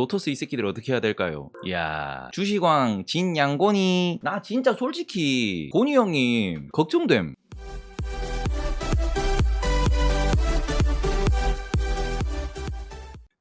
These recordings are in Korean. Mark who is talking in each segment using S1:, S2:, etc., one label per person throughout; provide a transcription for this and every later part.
S1: 노토스 이 새끼들 어떻게 해야 될까요? 이야 주시광 진양곤이. 나 진짜 솔직히 고니 형님 걱정됨.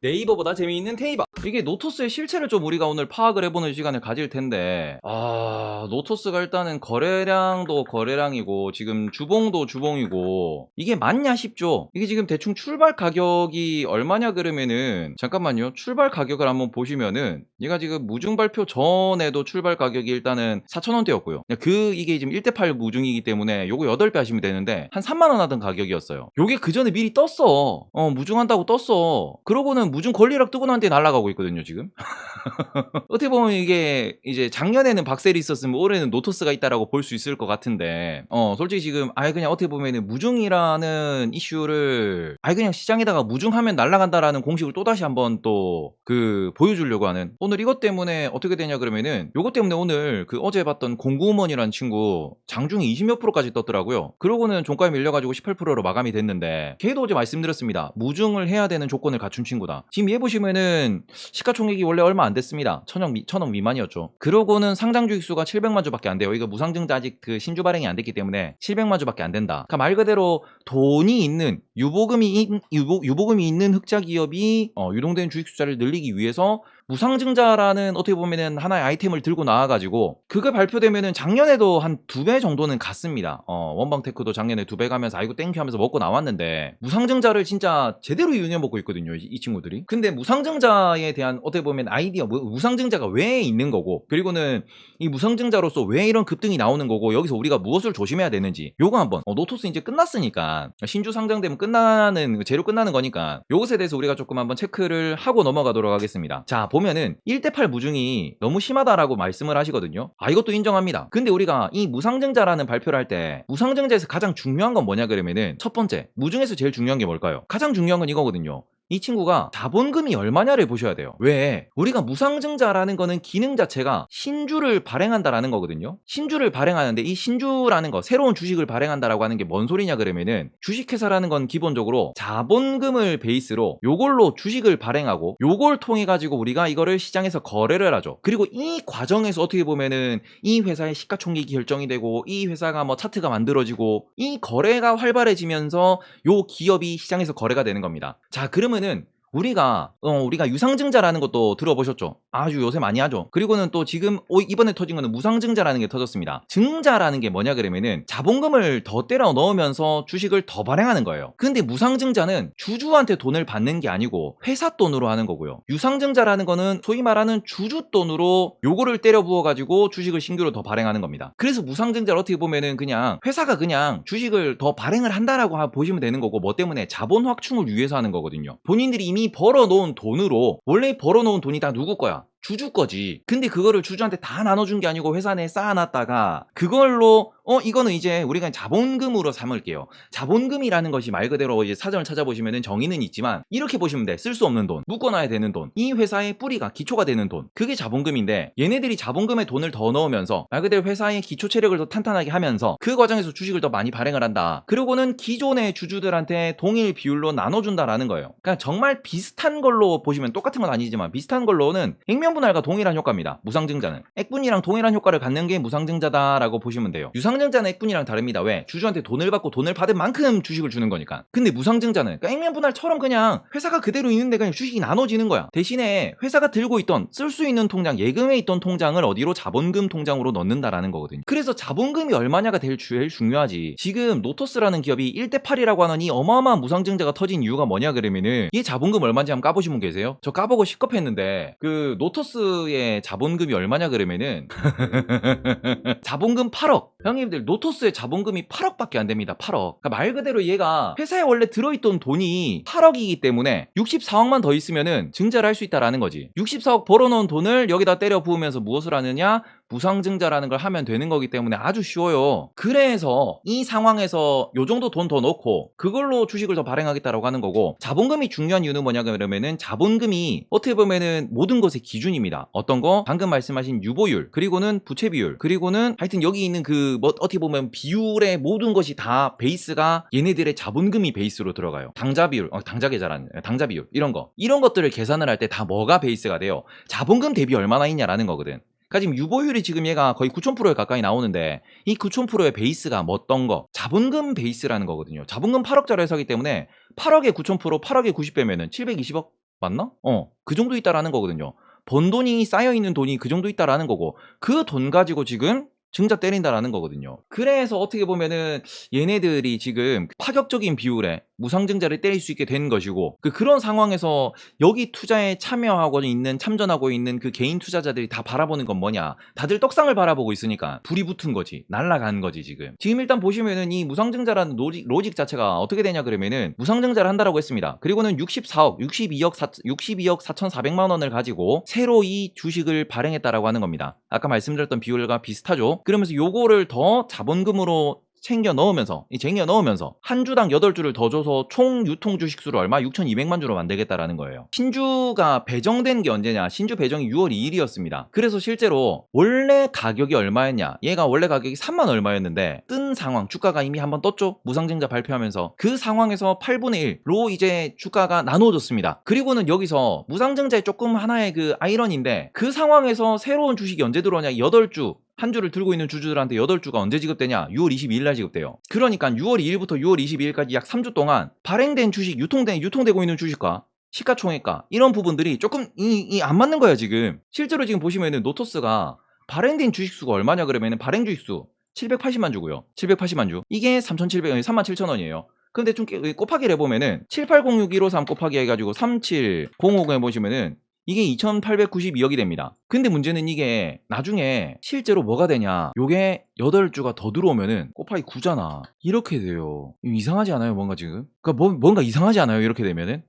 S1: 네이버보다 재미있는 테이버 이게 노토스의 실체를 좀 우리가 오늘 파악을 해보는 시간을 가질 텐데 아 노토스가 일단은 거래량도 거래량이고 지금 주봉도 주봉이고 이게 맞냐 싶죠? 이게 지금 대충 출발 가격이 얼마냐 그러면은 잠깐만요. 출발 가격을 한번 보시면은 얘가 지금 무중 발표 전에도 출발 가격이 일단은 4천원대였고요. 그 이게 지금 1대8 무중이기 때문에 요거 8배 하시면 되는데 한 3만 원 하던 가격이었어요. 요게 그 전에 미리 떴어. 어 무중한다고 떴어. 그러고는 무중 권리락 뜨고 난 뒤에 날아가고 있거든요 지금. 어떻게 보면 이게 이제 작년에는 박셀이 있었으면 올해는 노토스가 있다라고 볼 수 있을 것 같은데 어 솔직히 지금 아예 그냥 어떻게 보면은 무중이라는 이슈를 아예 그냥 시장에다가 무중하면 날아간다라는 공식을 또다시 한번 또 그 보여주려고 하는 오늘 이것 때문에 어떻게 되냐 그러면은 요것 때문에 오늘 그 어제 봤던 공구우먼이라는 친구 장중에 20몇 프로까지 떴더라고요 그러고는 종가에 밀려가지고 18%로 마감이 됐는데 걔도 어제 말씀드렸습니다 무중을 해야 되는 조건을 갖춘 친구다 지금 얘 보시면은 시가총액이 원래 얼마 안 됐습니다. 천억, 미, 천억 미만이었죠. 그러고는 상장 주익수가 700만 주밖에 안 돼요. 이거 무상증자 아직 그 신주 발행이 안 됐기 때문에 700만 주밖에 안 된다. 그러니까 말 그대로 돈이 있는 유보금이 인- 유보, 유보금이 있는 흑자 기업이 어, 유동된 주익 숫자를 늘리기 위해서 무상증자라는 어떻게 보면은 하나의 아이템을 들고 나와가지고 그게 발표되면은 작년에도 한 두 배 정도는 갔습니다. 어, 원방테크도 작년에 두 배 가면서 아이고 땡큐 하면서 먹고 나왔는데 무상증자를 진짜 제대로 이용해 먹고 있거든요. 이, 이 친구들이. 근데 무상증자에 대한 어떻게 보면 아이디어 무- 무상증자가 왜 있는 거고 그리고는 이 무상증자로서 왜 이런 급등이 나오는 거고 여기서 우리가 무엇을 조심해야 되는지 요거 한번 어, 노토스 이제 끝났으니까 신주 상장되면 끝나는 재료 끝나는 거니까 요것에 대해서 우리가 조금 한번 체크를 하고 넘어가도록 하겠습니다. 자 보 면은 1대8 무중이 너무 심하다라고 말씀을 하시거든요. 아 이것도 인정합니다. 근데 우리가 이 무상증자라는 발표를 할 때 무상증자에서 가장 중요한 건 뭐냐 그러면은 첫 번째 무중에서 제일 중요한 게 뭘까요? 가장 중요한 건 이거거든요. 이 친구가 자본금이 얼마냐를 보셔야 돼요. 왜? 우리가 무상증자라는 거는 기능 자체가 신주를 발행한다라는 거거든요. 신주를 발행하는데 이 신주라는 거, 새로운 주식을 발행한다라고 하는 게 뭔 소리냐 그러면은 주식회사라는 건 기본적으로 자본금을 베이스로 요걸로 주식을 발행하고 요걸 통해 가지고 우리가 이거를 시장에서 거래를 하죠. 그리고 이 과정에서 어떻게 보면은 이 회사의 시가총액이 결정이 되고 이 회사가 뭐 차트가 만들어지고 이 거래가 활발해지면서 요 기업이 시장에서 거래가 되는 겁니다. 자, 그러면 은 우리가 어, 우리가 유상증자라는 것도 들어보셨죠? 아주 요새 많이 하죠. 그리고는 또 지금 오- 이번에 터진 거는 무상증자라는 게 터졌습니다. 증자라는 게 뭐냐 그러면은 자본금을 더 때려 넣으면서 주식을 더 발행하는 거예요. 근데 무상증자는 주주한테 돈을 받는 게 아니고 회사 돈으로 하는 거고요. 유상증자라는 거는 소위 말하는 주주 돈으로 요거를 때려 부어 가지고 주식을 신규로 더 발행하는 겁니다. 그래서 무상증자를 어떻게 보면은 그냥 회사가 그냥 주식을 더 발행을 한다라고 하- 보시면 되는 거고 뭐 때문에 자본 확충을 위해서 하는 거거든요. 본인들이 이미 벌어놓은 돈으로 원래 벌어놓은 돈이 다 누구 거야? 주주 거지. 근데 그거를 주주한테 다 나눠준 게 아니고 회사 내에 쌓아놨다가 그걸로 어 이거는 이제 우리가 자본금으로 삼을게요. 자본금이라는 것이 말 그대로 이제 사전을 찾아보시면은 정의는 있지만 이렇게 보시면 돼. 쓸 수 없는 돈, 묶어놔야 되는 돈, 이 회사의 뿌리가 기초가 되는 돈. 그게 자본금인데 얘네들이 자본금에 돈을 더 넣으면서 말 그대로 회사의 기초 체력을 더 탄탄하게 하면서 그 과정에서 주식을 더 많이 발행을 한다. 그리고는 기존의 주주들한테 동일 비율로 나눠준다라는 거예요. 그러니까 정말 비슷한 걸로 보시면 똑같은 건 아니지만 비슷한 걸로는 액면 분할과 동일한 효과입니다. 무상증자는 액분이랑 동일한 효과를 갖는 게 무상증자다라고 보시면 돼요. 유상 증자는 액분이랑 다릅니다. 왜? 주주한테 돈을 받고 돈을 받은 만큼 주식을 주는 거니까. 근데 무상증자는 그러니까 액면 분할처럼 그냥 회사가 그대로 있는데 그냥 주식이 나눠지는 거야. 대신에 회사가 들고 있던 쓸 수 있는 통장, 예금에 있던 통장을 어디로 자본금 통장으로 넣는다라는 거거든요. 그래서 자본금이 얼마냐가 제일, 중요하지. 지금 노토스라는 기업이 1대 8이라고 하는 이 어마어마한 무상증자가 터진 이유가 뭐냐 그러면은 이 자본금 얼마인지 한번 까보신 분 계세요? 저 까보고 시겁했는데 그 노토스의 자본금이 얼마냐 그러면은 자본금 8억. 형님 들 노토스의 자본금이 8억밖에 안 됩니다. 8억. 그러니까 말 그대로 얘가 회사에 원래 들어있던 돈이 8억이기 때문에 64억만 더 있으면은 증자를 할 수 있다라는 거지. 64억 벌어놓은 돈을 여기다 때려 부으면서 무엇을 하느냐? 무상증자라는 걸 하면 되는 거기 때문에 아주 쉬워요. 그래서 이 상황에서 요 정도 돈 더 넣고 그걸로 주식을 더 발행하겠다라고 하는 거고 자본금이 중요한 이유는 뭐냐 그러면은 자본금이 어떻게 보면은 모든 것의 기준입니다. 어떤 거 방금 말씀하신 유보율 그리고는 부채 비율 그리고는 하여튼 여기 있는 그 뭐 어떻게 보면 비율의 모든 것이 다 베이스가 얘네들의 자본금이 베이스로 들어가요. 당자 비율, 어, 당자 계좌라는 당자 비율 이런 거 이런 것들을 계산을 할 때 다 뭐가 베이스가 돼요. 자본금 대비 얼마나 있냐라는 거거든. 그러니까 지금 유보율이 지금 얘가 거의 9,000%에 가까이 나오는데 이 9,000%의 베이스가 뭐 어떤 거? 자본금 베이스라는 거거든요. 자본금 8억짜리 회사기 때문에 8억에 9,000% 8억에 90배면은 720억 맞나? 어, 그 정도 있다라는 거거든요. 번 돈이 쌓여 있는 돈이 그 정도 있다라는 거고 그 돈 가지고 지금 증자 때린다라는 거거든요. 그래서 어떻게 보면은 얘네들이 지금 파격적인 비율에 무상증자를 때릴 수 있게 된 것이고 그 그런 상황에서 여기 투자에 참여하고 있는 참전하고 있는 그 개인 투자자들이 다 바라보는 건 뭐냐? 다들 떡상을 바라보고 있으니까 불이 붙은 거지 날라간 거지 지금. 지금 일단 보시면은 이 무상증자라는 로직, 로직 자체가 어떻게 되냐 그러면은 무상증자를 한다라고 했습니다. 그리고는 64억 62억 4, 62억 4,400만 원을 가지고 새로 이 주식을 발행했다라고 하는 겁니다. 아까 말씀드렸던 비율과 비슷하죠 그러면서 요거를 더 자본금으로 챙겨 넣으면서 이 쟁여 넣으면서 한 주당 8주를 더 줘서 총 유통 주식 수를 얼마 6,200만 주로 만들겠다라는 거예요. 신주가 배정된 게 언제냐? 신주 배정이 6월 2일이었습니다. 그래서 실제로 원래 가격이 얼마였냐? 얘가 원래 가격이 3만 얼마였는데 뜬 상황 주가가 이미 한번 떴죠. 무상증자 발표하면서 그 상황에서 8분의 1로 이제 주가가 나눠졌습니다. 그리고는 여기서 무상증자의 조금 하나의 그 아이러니인데 그 상황에서 새로운 주식이 언제 들어오냐? 8주 한 주를 들고 있는 주주들한테 8주가 언제 지급되냐? 6월 22일 날 지급돼요. 그러니까 6월 2일부터 6월 22일까지 약 3주 동안 발행된 주식, 유통된, 유통되고 있는 주식과 시가총액가 이런 부분들이 조금 이, 이 안 맞는 거야, 지금. 실제로 지금 보시면은 노토스가 발행된 주식 수가 얼마냐 그러면은 발행 주식 수 780만 주고요. 780만 주. 이게 3,700원, 37,000원이에요. 근데 좀 깨- 곱하기를 해보면은 7806153 곱하기 해가지고 3705 해보시면은 이게 2892억이 됩니다. 근데 문제는 이게 나중에 실제로 뭐가 되냐. 요게 8주가 더 들어오면은 곱하기 9잖아. 이렇게 돼요. 이상하지 않아요? 뭔가 지금? 그러니까 뭐, 뭔가 이상하지 않아요? 이렇게 되면은?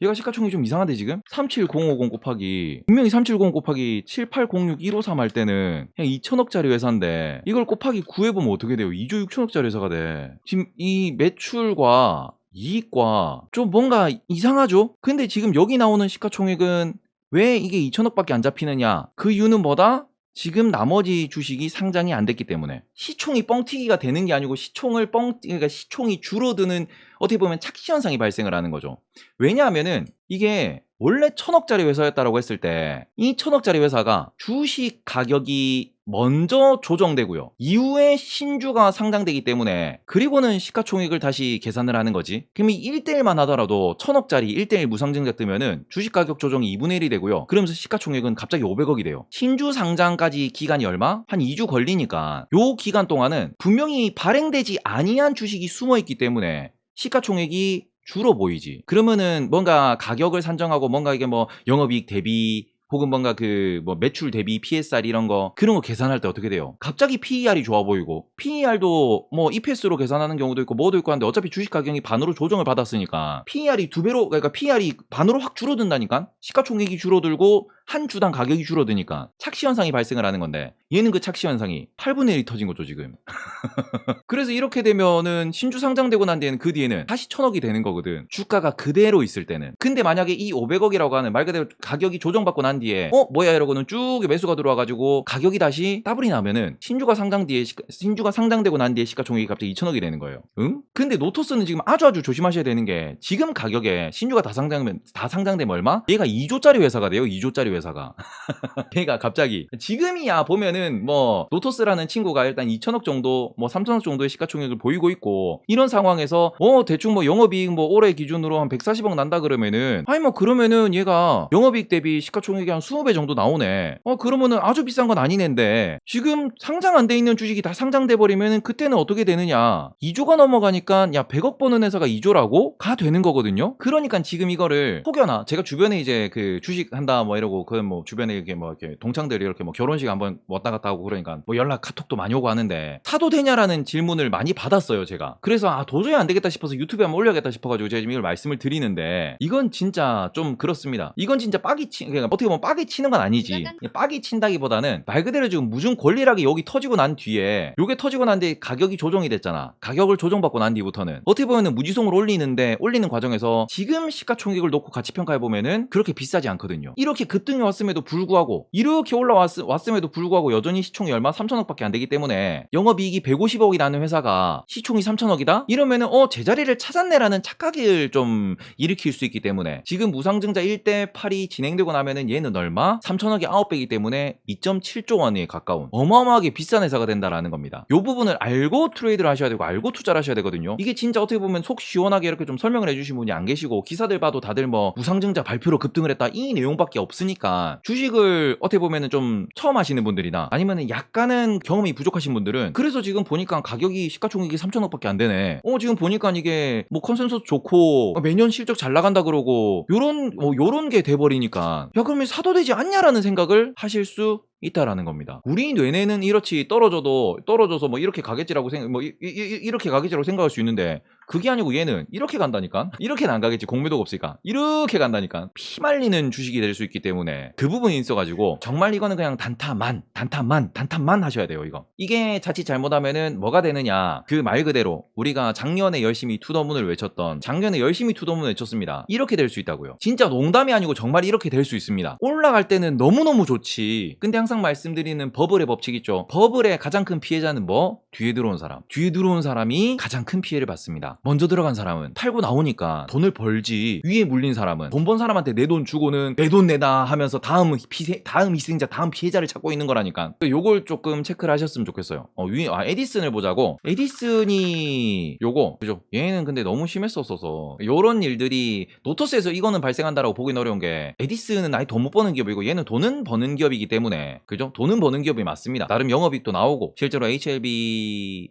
S1: 얘가 시가총액이 좀 이상한데 지금? 37050 곱하기 분명히 370 곱하기 7806153 할 때는 그냥 2천억짜리 회사인데 이걸 곱하기 9 해보면 어떻게 돼요? 2조 6천억짜리 회사가 돼. 지금 이 매출과 이익과 좀 뭔가 이상하죠? 근데 지금 여기 나오는 시가총액은 왜 이게 2천억밖에 안 잡히느냐? 그 이유는 뭐다? 지금 나머지 주식이 상장이 안 됐기 때문에 시총이 뻥튀기가 되는 게 아니고 시총을 뻥 그러니까 시총이 줄어드는 어떻게 보면 착시 현상이 발생을 하는 거죠. 왜냐하면은 이게 원래 천억짜리 회사였다라고 했을 때 이 천억짜리 회사가 주식 가격이 먼저 조정되고요. 이후에 신주가 상장되기 때문에 그리고는 시가총액을 다시 계산을 하는 거지. 그럼 이 1대1만 하더라도 천억짜리 1대1 무상증자 뜨면은 주식 가격 조정이 2분의 1이 되고요. 그러면서 시가총액은 갑자기 500억이 돼요. 신주 상장까지 기간이 얼마? 한 2주 걸리니까 요 기간 동안은 분명히 발행되지 아니한 주식이 숨어 있기 때문에 시가총액이 줄어 보이지. 그러면은 뭔가 가격을 산정하고 뭔가 이게 뭐 영업이익 대비 혹은 뭔가 그 뭐 매출 대비 PSR 이런 거 그런 거 계산할 때 어떻게 돼요? 갑자기 PER이 좋아 보이고 PER도 뭐 EPS로 계산하는 경우도 있고 뭐도 있고 한데 어차피 주식 가격이 반으로 조정을 받았으니까 PER이 두 배로 그러니까 PER이 반으로 확 줄어든다니까 시가총액이 줄어들고 한 주당 가격이 줄어드니까 착시 현상이 발생을 하는 건데 얘는 그 착시 현상이 8분의 1이 터진 거죠 지금 그래서 이렇게 되면은 신주 상장되고 난 뒤에는 그 뒤에는 다시 천억이 되는 거거든. 주가가 그대로 있을 때는. 근데 만약에 이 500억이라고 하는 말 그대로 가격이 조정받고 난 뒤에 어 뭐야 이러고는 쭉 매수가 들어와가지고 가격이 다시 더블이 나면은 신주가 상장 뒤에 시가- 신주가 상장되고 난 뒤에 시가총액이 갑자기 2천억이 되는 거예요. 응? 근데 노토스는 지금 아주 아주 조심하셔야 되는 게 지금 가격에 신주가 다 상장되면 다 상장되면 얼마? 얘가 2조짜리 회사가 돼요. 2조짜리 회사가. 얘가 갑자기 지금이야 보면은 뭐 노토스라는 친구가 일단 2천억 정도 뭐 3천억 정도의 시가총액을 보이고 있고 이런 상황에서 어 대충 뭐 영업이익 뭐 올해 기준으로 한 140억 난다 그러면은 아니 뭐 그러면은 얘가 영업이익 대비 시가총액 이 한 20배 정도 나오네. 어 그러면은 아주 비싼 건 아니는데 지금 상장 안 돼 있는 주식이 다 상장돼 버리면은 그때는 어떻게 되느냐? 2조가 넘어가니까 야 100억 버는 회사가 2조라고? 가 되는 거거든요? 그러니까 지금 이거를 혹여나 제가 주변에 이제 그 주식 한다 뭐 이러고 그 뭐 주변에 이렇게 뭐 이렇게 동창들이 이렇게 뭐 결혼식 한번 왔다 갔다 하고 그러니까 뭐 연락 카톡도 많이 오고 하는데 사도 되냐라는 질문을 많이 받았어요 제가. 그래서 아 도저히 안 되겠다 싶어서 유튜브에 한번 올려야겠다 싶어가지고 제가 지금 이걸 말씀을 드리는데 이건 진짜 좀 그렇습니다. 이건 진짜 빠기치 그러니까 어떻게 보면 뭐 빠개 치는 건 아니지. 빠개 친다기보다는 말 그대로 지금 무슨 권리락이 여기 터지고 난 뒤에 요게 터지고 난 뒤에 가격이 조정이 됐잖아. 가격을 조정받고 난 뒤부터는 어떻게 보면은 무지성을 올리는데 올리는 과정에서 지금 시가총액을 놓고 같이 평가해 보면은 그렇게 비싸지 않거든요. 이렇게 급등이 왔음에도 불구하고 이렇게 올라왔 왔음에도 불구하고 여전히 시총이 얼마 3천억밖에 안 되기 때문에 영업이익이 150억이 나는 회사가 시총이 3천억이다? 이러면은 어 제자리를 찾았네라는 착각을 좀 일으킬 수 있기 때문에 지금 무상증자 1대 8이 진행되고 나면은 얘는 얼마? 3천억이 9배이기 때문에 2.7조 원에 가까운 어마어마하게 비싼 회사가 된다라는 겁니다. 이 부분을 알고 트레이드를 하셔야 되고 알고 투자를 하셔야 되거든요. 이게 진짜 어떻게 보면 속 시원하게 이렇게 좀 설명을 해주신 분이 안 계시고 기사들 봐도 다들 뭐 무상증자 발표로 급등을 했다 이 내용밖에 없으니까 주식을 어떻게 보면은 좀 처음 하시는 분들이나 아니면은 약간은 경험이 부족하신 분들은 그래서 지금 보니까 가격이 시가총액이 3천억밖에 안 되네. 어 지금 보니까 이게 뭐 컨센서스 좋고 매년 실적 잘 나간다 그러고 요런 뭐 요런 게 돼버리니까 야 그러면 사도 되지 않냐라는 생각을 하실 수 있다라는 겁니다. 우리 뇌내는 이렇지 떨어져도 떨어져서 뭐 이렇게 가겠지라고 생각 뭐 이, 렇게 가겠지라고 생각할 수 있는데 그게 아니고 얘는 이렇게 간다니까? 이렇게는 안 가겠지 공매도가 없으니까. 이렇게 간다니까. 피 말리는 주식이 될 수 있기 때문에 그 부분이 있어가지고 정말 이거는 그냥 단타만 단타만 단타만 하셔야 돼요 이거. 이게 자칫 잘못하면은 뭐가 되느냐. 그 말 그대로 우리가 작년에 열심히 투더문을 외쳤던 작년에 열심히 투더문 외쳤습니다. 이렇게 될 수 있다고요. 진짜 농담이 아니고 정말 이렇게 될 수 있습니다. 올라갈 때는 너무너무 좋지. 근데 항상 말씀드리는 버블의 법칙 있죠. 버블의 가장 큰 피해자는 뭐 뒤에 들어온 사람. 뒤에 들어온 사람이 가장 큰 피해를 받습니다. 먼저 들어간 사람은 팔고 나오니까 돈을 벌지 위에 물린 사람은 돈 번 사람한테 내 돈 주고는 내 돈 내다 하면서 다음 피해 다음 희생자 다음 피해자를 찾고 있는 거라니까. 요걸 조금 체크를 하셨으면 좋겠어요. 어, 위, 아 에디슨을 보자고. 에디슨이 요거 그죠? 얘는 근데 너무 심했었어서 요런 일들이 노토스에서 이거는 발생한다라고 보긴 어려운 게 에디슨은 아예 돈 못 버는 기업이고 얘는 돈은 버는 기업이기 때문에 그죠? 돈은 버는 기업이 맞습니다. 나름 영업이익도 나오고 실제로 HLB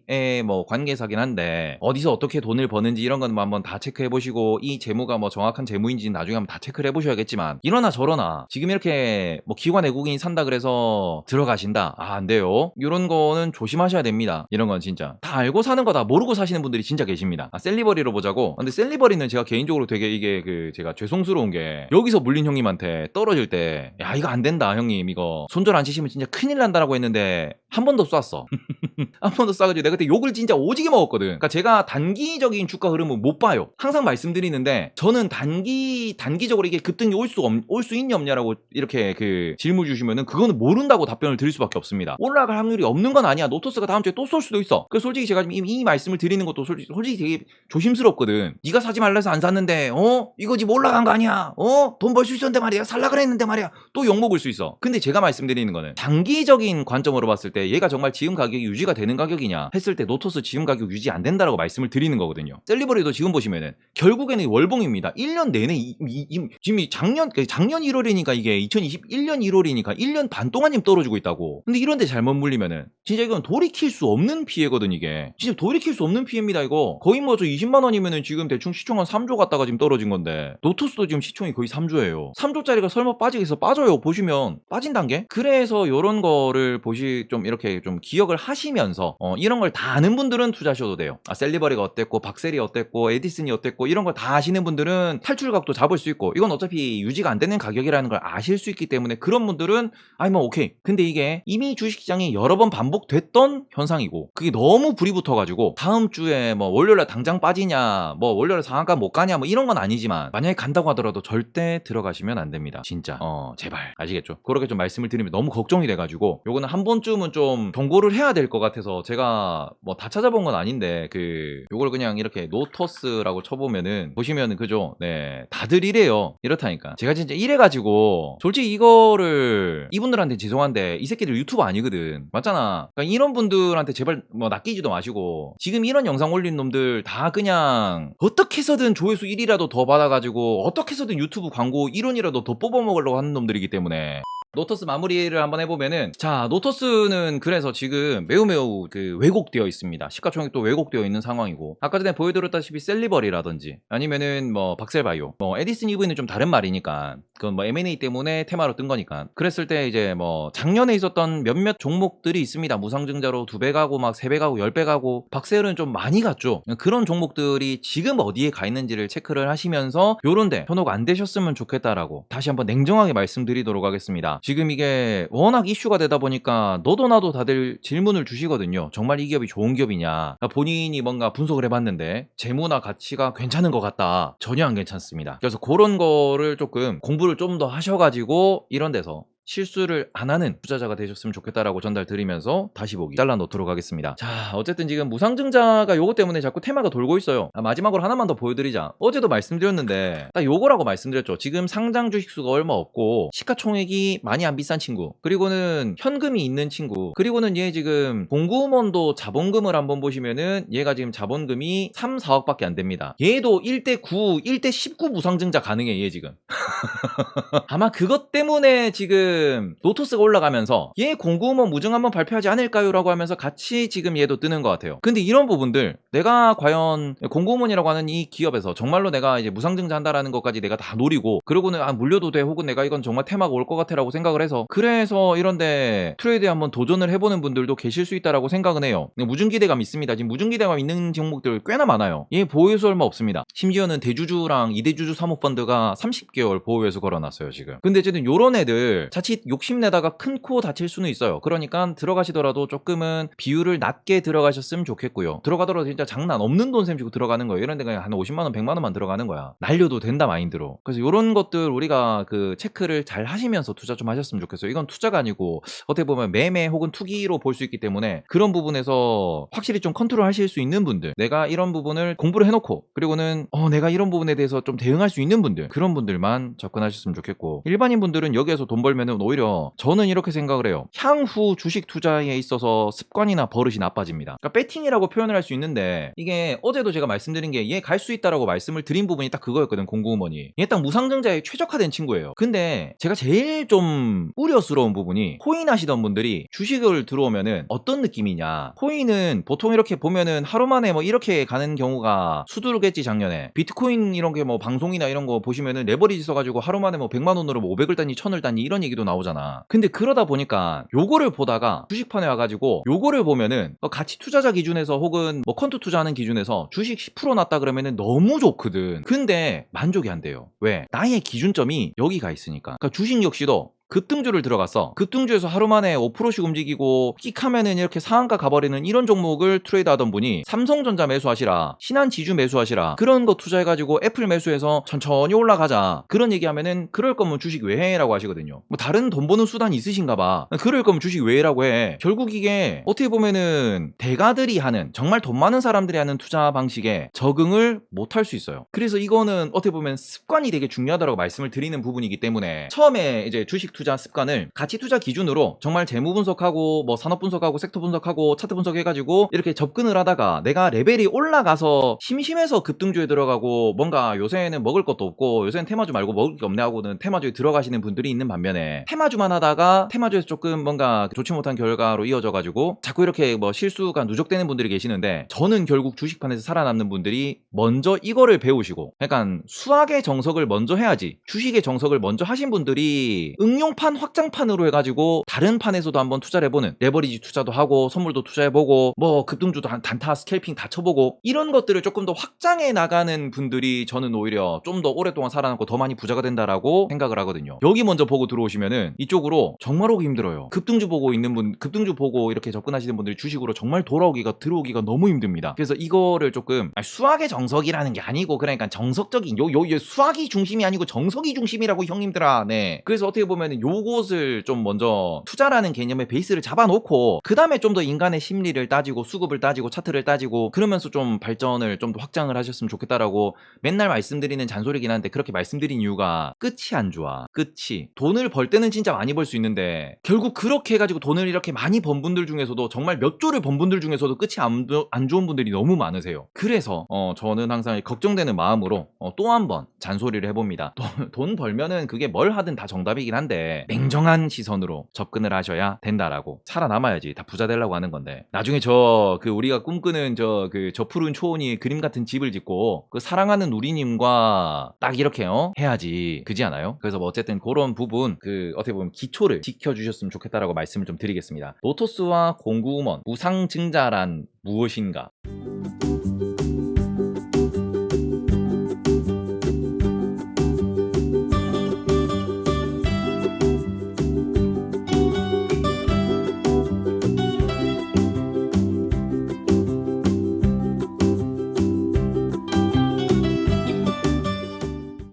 S1: 의 뭐 관계사긴 한데 어디서 어떻게 돈을 버는지 이런 건 한번 다 체크해 보시고 이 재무가 뭐 정확한 재무인지 나중에 한번 다 체크를 해 보셔야겠지만 이러나 저러나 지금 이렇게 뭐 기관 외국인이 산다 그래서 들어가신다. 아 안 돼요. 이런 거는 조심하셔야 됩니다. 이런 건 진짜. 다 알고 사는 거 다. 모르고 사시는 분들이 진짜 계십니다. 아, 셀리버리로 보자고. 근데 셀리버리는 제가 개인적으로 되게 이게 그 제가 죄송스러운 게 여기서 물린 형님한테 떨어질 때 야 이거 안 된다 형님. 이거 손절 안 치시면 진짜 큰일 난다라고 했는데 한번더 쐈어. 한 번더 쏴가지고 내가 그때 욕을 진짜 오지게 먹었거든. 그러니까 제가 단기적인 주가 흐름은 못 봐요. 항상 말씀드리는데 저는 단기 단기적으로 이게 급등이 올 수 올 수 있냐 없냐라고 이렇게 그 질문 주시면은 그거는 모른다고 답변을 드릴 수밖에 없습니다. 올라갈 확률이 없는 건 아니야. 노토스가 다음 주에 또 쏠 수도 있어. 그 솔직히 제가 지금 이, 이 말씀을 드리는 것도 솔직히, 솔직히 되게 조심스럽거든. 네가 사지 말라 해서 안 샀는데 어 이거 지금 올라간 거 아니야. 어 돈 벌 수 있었는데 말이야. 살라 그랬는데 말이야. 또 욕 먹을 수 있어. 근데 제가 말씀드리는 거는 단기적인 관점으로 봤을 때 얘가 정말 지금 가격이 유지가 되는 가 격이냐 했을 때 노토스 지금 가격 유지 안 된다라고 말씀을 드리는 거거든요. 셀리버리도 지금 보시면은 결국에는 월봉입니다. 1년 내내 이, 이, 이, 지금 이 작년 작년 1월이니까 이게 2021년 1월이니까 1년 반 동안 지금 떨어지고 있다고. 근데 이런데 잘못 물리면은 진짜 이건 돌이킬 수 없는 피해거든 이게. 진짜 돌이킬 수 없는 피해입니다 이거. 거의 뭐 저 20만 원이면은 지금 대충 시총 한 3조 갔다가 지금 떨어진 건데 노토스도 지금 시총이 거의 3조예요. 3조짜리가 설마 빠지겠어 빠져요 보시면 빠진 단계. 그래서 요런 거를 보시 좀 이렇게 좀 기억을 하시면서 어, 이런 걸 다 아는 분들은 투자하셔도 돼요. 아, 셀리버리가 어땠고, 박셀이 어땠고, 에디슨이 어땠고, 이런 걸 다 아시는 분들은 탈출각도 잡을 수 있고, 이건 어차피 유지가 안 되는 가격이라는 걸 아실 수 있기 때문에 그런 분들은, 아니, 뭐, 오케이. 근데 이게 이미 주식시장이 여러 번 반복됐던 현상이고, 그게 너무 불이 붙어가지고, 다음 주에 뭐, 월요일에 당장 빠지냐, 뭐, 월요일에 상한가 못 가냐, 뭐, 이런 건 아니지만, 만약에 간다고 하더라도 절대 들어가시면 안 됩니다. 진짜. 어, 제발. 아시겠죠? 그렇게 좀 말씀을 드리면 너무 걱정이 돼가지고, 요거는 한 번쯤은 좀 경고를 해야 될 것 같아서, 제가 뭐 다 찾아본 건 아닌데 그 요걸 그냥 이렇게 노토스라고 쳐보면은 보시면은 그죠? 네 다들 이래요. 이렇다니까. 제가 진짜 이래가지고 솔직히 이거를 이분들한테 죄송한데 이 새끼들 유튜브 아니거든. 맞잖아. 그러니까 이런 분들한테 제발 뭐 낚이지도 마시고 지금 이런 영상 올린 놈들 다 그냥 어떻게 해서든 조회수 1이라도 더 받아가지고 어떻게 해서든 유튜브 광고 1원이라도 더 뽑아먹으려고 하는 놈들이기 때문에 노토스 마무리를 한번 해보면은 자 노토스는 그래서 지금 매우 매우 그 왜곡되어 있습니다. 시가총액 도 왜곡되어 있는 상황이고 아까 전에 보여드렸다시피 셀리버리라든지 아니면은 뭐 박셀바이오 뭐 에디슨 EV는 좀 다른 말이니까 그건 뭐 M&A 때문에 테마로 뜬 거니까 그랬을 때 이제 뭐 작년에 있었던 몇몇 종목들이 있습니다. 무상증자로 두 배 가고 막 세 배 가고 열 배 가고 박셀은 좀 많이 갔죠. 그런 종목들이 지금 어디에 가 있는지를 체크를 하시면서 요런데 현혹 안 되셨으면 좋겠다라고 다시 한번 냉정하게 말씀드리도록 하겠습니다. 지금 이게 워낙 이슈가 되다 보니까 너도 나도 다들 질문을 주시거든요. 정말 이 기업이 좋은 기업이냐? 그러니까 본인이 뭔가 분석을 해봤는데 재무나 가치가 괜찮은 것 같다. 전혀 안 괜찮습니다. 그래서 그런 거를 조금 공부를 좀 더 하셔가지고 이런 데서 실수를 안 하는 투자자가 되셨으면 좋겠다라고 전달 드리면서 다시 보기 잘라 놓도록 하겠습니다. 자, 어쨌든 지금 무상증자가 요거 때문에 자꾸 테마가 돌고 있어요. 아, 마지막으로 하나만 더 보여드리자. 어제도 말씀드렸는데 딱 요거라고 말씀드렸죠. 지금 상장 주식수가 얼마 없고 시가총액이 많이 안 비싼 친구 그리고는 현금이 있는 친구 그리고는 얘 지금 공구원도 자본금을 한번 보시면은 얘가 지금 자본금이 3, 4억밖에 안 됩니다. 얘도 1대 9, 1대 19 무상증자 가능해 얘 지금. 아마 그것 때문에 지금 노토스가 올라가면서 얘 공구음원 무증 한번 발표하지 않을까요? 라고 하면서 같이 지금 얘도 뜨는 것 같아요. 근데 이런 부분들 내가 과연 공구음원이라고 하는 이 기업에서 정말로 내가 이제 무상증자 한다라는 것까지 내가 다 노리고 그러고는 아 물려도 돼 혹은 내가 이건 정말 테마가 올 것 같아라고 생각을 해서 그래서 이런데 트레이드에 한번 도전을 해보는 분들도 계실 수 있다라고 생각은 해요. 무증 기대감 있습니다. 지금 무증 기대감 있는 종목들 꽤나 많아요. 얘 보유수 얼마 없습니다. 심지어는 대주주랑 이대주주 사모펀드가 30개월 보유에서 걸어놨어요 지금. 근데 어쨌든 요런 애들 자칫 욕심내다가 큰 코 다칠 수는 있어요. 그러니까 들어가시더라도 조금은 비율을 낮게 들어가셨으면 좋겠고요. 들어가더라도 진짜 장난 없는 돈셈 주고 들어가는 거예요. 이런 데 그냥 한 50만 원, 100만 원만 들어가는 거야. 날려도 된다 마인드로. 그래서 요런 것들 우리가 그 체크를 잘 하시면서 투자 좀 하셨으면 좋겠어요. 이건 투자가 아니고 어떻게 보면 매매 혹은 투기로 볼 수 있기 때문에 그런 부분에서 확실히 좀 컨트롤 하실 수 있는 분들 내가 이런 부분을 공부를 해놓고 그리고는 어 내가 이런 부분에 대해서 좀 대응할 수 있는 분들 그런 분들만 접근하셨으면 좋겠고 일반인 분들은 여기에서 돈 벌면은 오히려 저는 이렇게 생각을 해요. 향후 주식 투자에 있어서 습관이나 버릇이 나빠집니다. 그러니까 배팅이라고 표현을 할 수 있는데 이게 어제도 제가 말씀드린 게 얘 갈 수 있다라고 말씀을 드린 부분이 딱 그거였거든 공구음원이. 얘 딱 무상증자에 최적화된 친구예요. 근데 제가 제일 좀 우려스러운 부분이 코인 하시던 분들이 주식을 들어오면은 어떤 느낌이냐. 코인은 보통 이렇게 보면은 하루 만에 뭐 이렇게 가는 경우가 수두룩했지 작년에. 비트코인 이런 게 뭐 방송이나 이런 거 보시면은 레버리지 써가지고 하루 만에 뭐 100만 원으로 뭐 500을 따니 1000을 따니 이런 얘기도 나오잖아. 근데 그러다 보니까 요거를 보다가 주식판에 와가지고 요거를 보면은 뭐 가치 투자자 기준에서 혹은 뭐 컨투 투자하는 기준에서 주식 10% 났다 그러면은 너무 좋거든. 근데 만족이 안 돼요. 왜? 나의 기준점이 여기가 있으니까. 그러니까 주식 역시도 급등주를 들어갔어. 급등주에서 하루 만에 5%씩 움직이고 끽하면은 이렇게 상한가 가버리는 이런 종목을 트레이드 하던 분이 삼성전자 매수하시라, 신한지주 매수하시라, 그런 거 투자해가지고 애플 매수해서 천천히 올라가자. 그런 얘기하면은 그럴 거면 주식 왜 해? 라고 하시거든요. 뭐 다른 돈 버는 수단이 있으신가 봐. 그럴 거면 주식 왜 해라고 해. 결국 이게 어떻게 보면은 대가들이 하는, 정말 돈 많은 사람들이 하는 투자 방식에 적응을 못 할 수 있어요. 그래서 이거는 어떻게 보면 습관이 되게 중요하다고 말씀을 드리는 부분이기 때문에 처음에 이제 주식 투자 습관을 가치 투자 기준으로 정말 재무 분석하고 뭐 산업 분석하고 섹터 분석하고 차트 분석해가지고 이렇게 접근을 하다가 내가 레벨이 올라가서 심심해서 급등주에 들어가고 뭔가 요새는 먹을 것도 없고 요새는 테마주 말고 먹을 게 없네 하고는 테마주에 들어가시는 분들이 있는 반면에 테마주만 하다가 테마주에서 조금 뭔가 좋지 못한 결과로 이어져가지고 자꾸 이렇게 뭐 실수가 누적되는 분들이 계시는데 저는 결국 주식판에서 살아남는 분들이 먼저 이거를 배우시고 약간 수학의 정석을 먼저 해야지 주식의 정석을 먼저 하신 분들이 응용 응용판 확장판으로 해가지고 다른 판에서도 한번 투자를 해보는 레버리지 투자도 하고 선물도 투자해보고 뭐 급등주도 한 단타 스캘핑 다 쳐보고 이런 것들을 조금 더 확장해 나가는 분들이 저는 오히려 좀 더 오랫동안 살아남고 더 많이 부자가 된다라고 생각을 하거든요. 여기 먼저 보고 들어오시면은 이쪽으로 정말 오기 힘들어요. 급등주 보고 있는 분 급등주 보고 이렇게 접근하시는 분들이 주식으로 정말 돌아오기가 들어오기가 너무 힘듭니다. 그래서 이거를 조금 아니, 수학의 정석이라는 게 아니고 그러니까 정석적인 요, 요, 요 수학이 중심이 아니고 정석이 중심이라고 형님들아 네 그래서 어떻게 보면 은 요것을 좀 먼저 투자라는 개념의 베이스를 잡아놓고 그 다음에 좀 더 인간의 심리를 따지고 수급을 따지고 차트를 따지고 그러면서 좀 발전을 좀 더 확장을 하셨으면 좋겠다라고 맨날 말씀드리는 잔소리긴 한데 그렇게 말씀드린 이유가 끝이 안 좋아. 끝이. 돈을 벌 때는 진짜 많이 벌 수 있는데 결국 그렇게 해가지고 돈을 이렇게 많이 번 분들 중에서도 정말 몇 조를 번 분들 중에서도 끝이 안, 안 좋은 분들이 너무 많으세요. 그래서 어, 저는 항상 걱정되는 마음으로 어, 또한 번 잔소리를 해봅니다. 돈, 돈 벌면은 그게 뭘 하든 다 정답이긴 한데 때 냉정한 시선으로 접근을 하셔야 된다라고 살아남아야지 다 부자 되려고 하는 건데 나중에 저 그 우리가 꿈꾸는 저 그 저 푸른 초원이 그림 같은 집을 짓고 그 사랑하는 우리님과 딱 이렇게 어 해야지 그지 않아요? 그래서 뭐 어쨌든 그런 부분 그 어떻게 보면 기초를 지켜주셨으면 좋겠다라고 말씀을 좀 드리겠습니다. 로토스와 공구우먼 무상증자란 무엇인가?